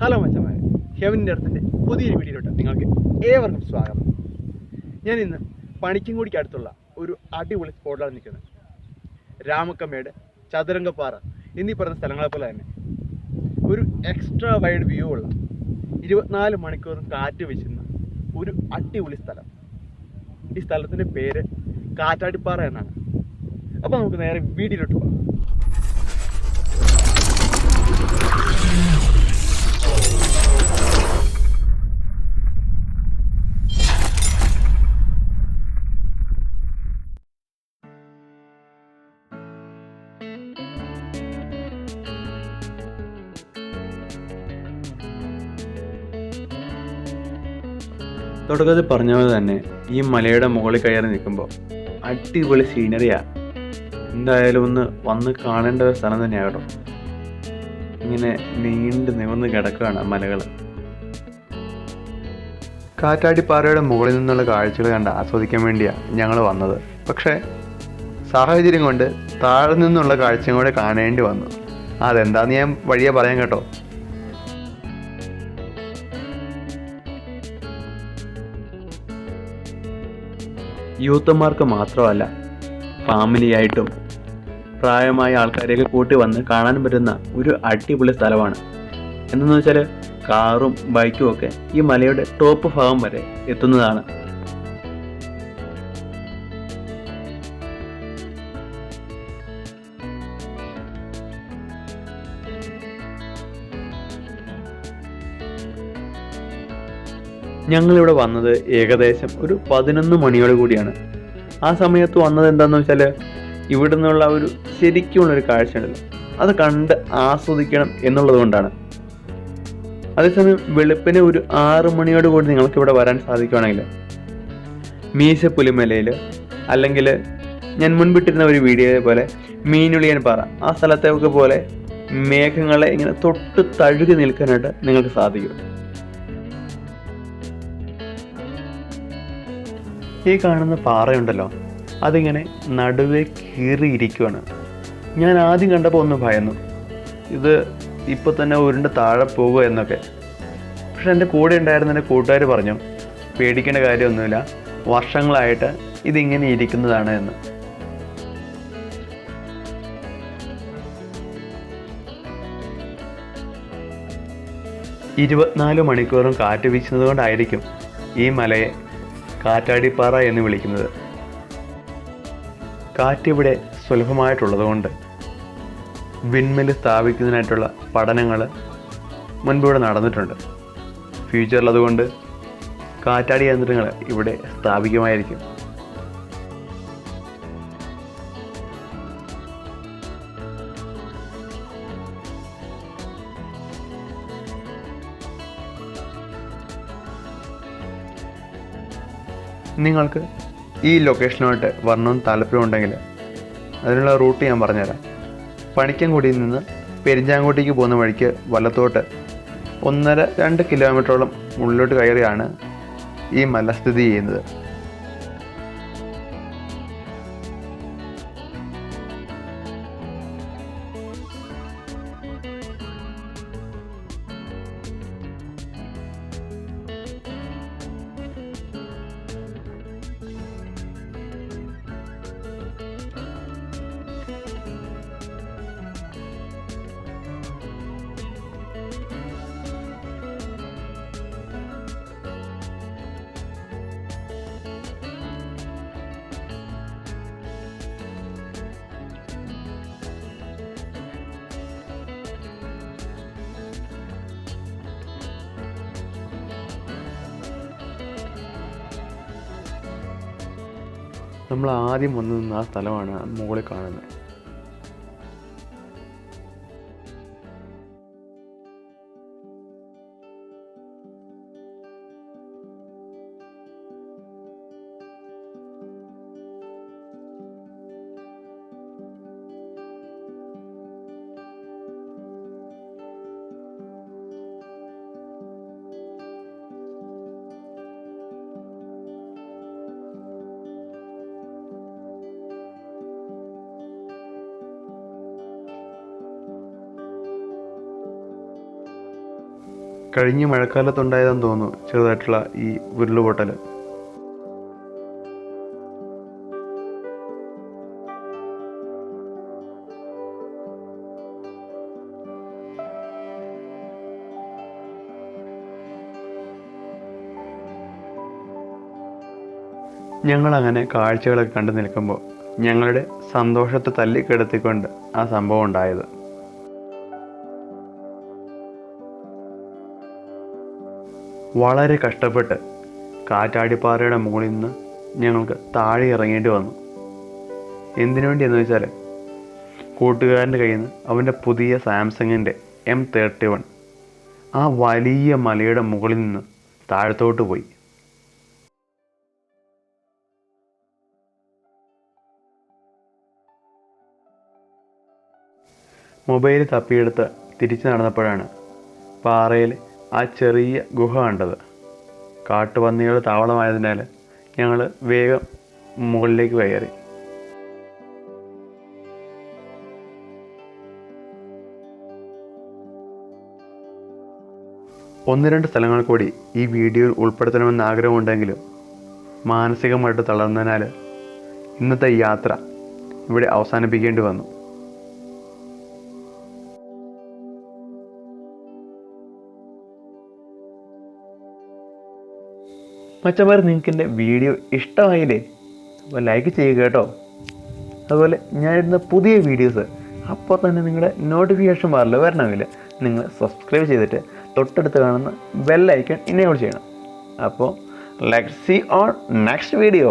Hello മച്ചമാരെ ഹെവനിന്റെ അടുത്തിന്റെ പുതിയൊരു വീഡിയോയിലോട്ട് നിങ്ങൾക്ക് ഏവർക്കും സ്വാഗതം. ഞാൻ ഇന്ന് പണിക്കൻകുടിക്ക് അടുത്തുള്ള ഒരു അടിപൊളി സ്പോട്ടിലാണ് നിൽക്കുന്നത്. രാമക്കമ്മേട് ചതുരംഗപ്പാറ എന്നീ പറയുന്ന സ്ഥലങ്ങളെ പോലെ തന്നെ. ഒരു എക്സ്ട്രാ വൈഡ് വ്യൂ ഉള്ള ഇരുപത്തിനാല് മണിക്കൂറും കാറ്റ് വീശുന്ന ഒരു അടിപൊളി സ്ഥലം. ഈ സ്ഥലത്തിന്റെ പേര് കാറ്റാടിപ്പാറ എന്നാണ്. അപ്പോൾ നമുക്ക് നേരെ വീഡിയോയിലോട്ട് പോകാം. തുടക്കത്തിൽ പറഞ്ഞ പോലെ തന്നെ ഈ മലയുടെ മുകളിൽ കയറി നിൽക്കുമ്പോൾ അടിപൊളി സീനറിയാണ് എന്തായാലും ഒന്ന് വന്ന് കാണേണ്ട ഒരു സ്ഥലം തന്നെയാകണം ഇങ്ങനെ നീണ്ട് നിവർന്ന് കിടക്കുകയാണ് മലകൾ കാറ്റാടിപ്പാറയുടെ മുകളിൽ നിന്നുള്ള കാഴ്ചകൾ കണ്ട് ആസ്വദിക്കാൻ വേണ്ടിയാണ് ഞങ്ങൾ വന്നത്. പക്ഷേ സാഹചര്യം കൊണ്ട് താഴെ നിന്നുള്ള കാഴ്ചയും കൂടെ കാണേണ്ടി വന്നു. അതെന്താന്ന് ഞാൻ വഴിയെ പറയാൻ കേട്ടോ. യൂത്തന്മാർക്ക് മാത്രമല്ല ഫാമിലിയായിട്ടും പ്രായമായ ആൾക്കാരെയൊക്കെ കൂട്ടി വന്ന് കാണാൻ പറ്റുന്ന ഒരു അടിപൊളി സ്ഥലമാണ്. എന്തെന്ന് വെച്ചാൽ കാറും ബൈക്കും ഒക്കെ ഈ മലയുടെ ടോപ്പ് ഭാഗം വരെ എത്തുന്നതാണ്. ഞങ്ങളിവിടെ വന്നത് ഏകദേശം ഒരു പതിനൊന്ന് മണിയോട് കൂടിയാണ്. ആ സമയത്ത് വന്നത് എന്താണെന്ന് വെച്ചാൽ ഇവിടെ നിന്നുള്ള ഒരു ശരിക്കുമുള്ളൊരു കാഴ്ച ഉണ്ടല്ലോ. അത് കണ്ട് ആസ്വദിക്കണം എന്നുള്ളത് കൊണ്ടാണ്. അതേസമയം വെളുപ്പിന് ഒരു ആറ് മണിയോട് കൂടി നിങ്ങൾക്ക് ഇവിടെ വരാൻ സാധിക്കുകയാണെങ്കിൽ മീശപ്പുലിമലയിൽ അല്ലെങ്കിൽ ഞാൻ മുൻപിട്ടിരുന്ന ഒരു വീഡിയോയെ പോലെ മീനുളിയൻ പാറ ആ സ്ഥലത്തൊക്കെ പോലെ മേഘങ്ങളെ ഇങ്ങനെ തൊട്ട് തഴുകി നിൽക്കാനായിട്ട് നിങ്ങൾക്ക് സാധിക്കും. ഈ കാണുന്ന പാറയുണ്ടല്ലോ അതിങ്ങനെ നടുവേ കീറിയിരിക്കുവാണ്. ഞാൻ ആദ്യം കണ്ടപ്പോൾ ഒന്ന് ഭയന്നു. ഇത് ഇപ്പോൾ തന്നെ ഉരുണ്ട് താഴെ പോകുക എന്നൊക്കെ. പക്ഷെ എന്റെ കൂടെ ഉണ്ടായിരുന്ന എന്റെ കൂട്ടുകാർ പറഞ്ഞു പേടിക്കേണ്ട കാര്യമൊന്നുമില്ല വർഷങ്ങളായിട്ട് ഇതിങ്ങനെ ഇരിക്കുന്നതാണ് എന്ന്. ഇരുപത്തിനാല് മണിക്കൂറും കാറ്റ് വീശുന്നത് കൊണ്ടായിരിക്കും ഈ മലയെ കാറ്റാടിപ്പാറ എന്ന് വിളിക്കുന്നത്. കാറ്റിവിടെ സുലഭമായിട്ടുള്ളതുകൊണ്ട് വിൻമിൽ സ്ഥാപിക്കുന്നതിനായിട്ടുള്ള പഠനങ്ങൾ മുൻപിവിടെ നടന്നിട്ടുണ്ട്. ഫ്യൂച്ചറിൽ അതുകൊണ്ട് കാറ്റാടി യന്ത്രങ്ങൾ ഇവിടെ സ്ഥാപിക്കുമായിരിക്കും. നിങ്ങൾക്ക് ഈ ലൊക്കേഷനുമായിട്ട് വരണമെന്ന് താല്പര്യമുണ്ടെങ്കിൽ അതിനുള്ള റൂട്ട് ഞാൻ പറഞ്ഞുതരാം. പണിക്കൻകുടിയിൽ നിന്ന് പെരിഞ്ചാങ്കോട്ടേക്ക് പോകുന്ന വഴിക്ക് വലത്തോട്ട് ഒന്നര രണ്ട് കിലോമീറ്ററോളം ഉള്ളിലോട്ട് കയറിയാണ് ഈ മല സ്ഥിതി ചെയ്യുന്നത്. നമ്മൾ ആദ്യം വന്നു നിന്ന ആ സ്ഥലമാണ് മുകളിൽ കാണുന്നത്. കഴിഞ്ഞ മഴക്കാലത്തുണ്ടായതെന്ന് തോന്നുന്നു ചെറുതായിട്ടുള്ള ഈ ഉരുളുപൊട്ടൽ ഞങ്ങളങ്ങനെ കാഴ്ചകളൊക്കെ കണ്ടു നിൽക്കുമ്പോൾ ഞങ്ങളുടെ സന്തോഷത്തെ തല്ലിക്കെടുത്തിക്കൊണ്ട് ആ സംഭവം ഉണ്ടായത്. വളരെ കഷ്ടപ്പെട്ട് കാറ്റാടിപ്പാറയുടെ മുകളിൽ നിന്ന് ഞങ്ങൾക്ക് താഴെ ഇറങ്ങേണ്ടി വന്നു. എന്തിനു വേണ്ടി എന്ന് വെച്ചാൽ കൂട്ടുകാരന്റെ കയ്യിൽ നിന്ന് അവന്റെ പുതിയ സാംസങ്ങിന്റെ എം തേർട്ടി വൺ ആ വലിയ മലയുടെ മുകളിൽ നിന്ന് താഴത്തോട്ട് പോയി. മൊബൈൽ തപ്പിയെടുത്ത് തിരിച്ചു നടന്നപ്പോഴാണ് പാറയിൽ ആ ചെറിയ ഗുഹ കണ്ടത്. കാട്ടുപന്നികൾ താവളമായതിനാൽ ഞങ്ങൾ വേഗം മുകളിലേക്ക് കയറി. ഒന്ന് രണ്ട് സ്ഥലങ്ങൾ കൂടി ഈ വീഡിയോയിൽ ഉൾപ്പെടുത്തണമെന്ന് ആഗ്രഹമുണ്ടെങ്കിലും മാനസികമായിട്ട് തളർന്നതിനാൽ ഇന്നത്തെ യാത്ര ഇവിടെ അവസാനിപ്പിക്കേണ്ടി വന്നു. മച്ചമാർ നിങ്ങൾക്ക് എന്റെ വീഡിയോ ഇഷ്ടമായില്ലേ അപ്പോൾ ലൈക്ക് ചെയ്യുക കേട്ടോ. അതുപോലെ ഞാനിടുന്ന പുതിയ വീഡിയോസ് അപ്പോൾ തന്നെ നിങ്ങളുടെ നോട്ടിഫിക്കേഷൻ ബാറിൽ വരണമെങ്കിൽ നിങ്ങൾ സബ്സ്ക്രൈബ് ചെയ്തിട്ട് തൊട്ടടുത്ത് കാണുന്ന ബെല്ലൈക്കൺ ഇനേബിൾ ചെയ്യണം. അപ്പോൾ let see on next video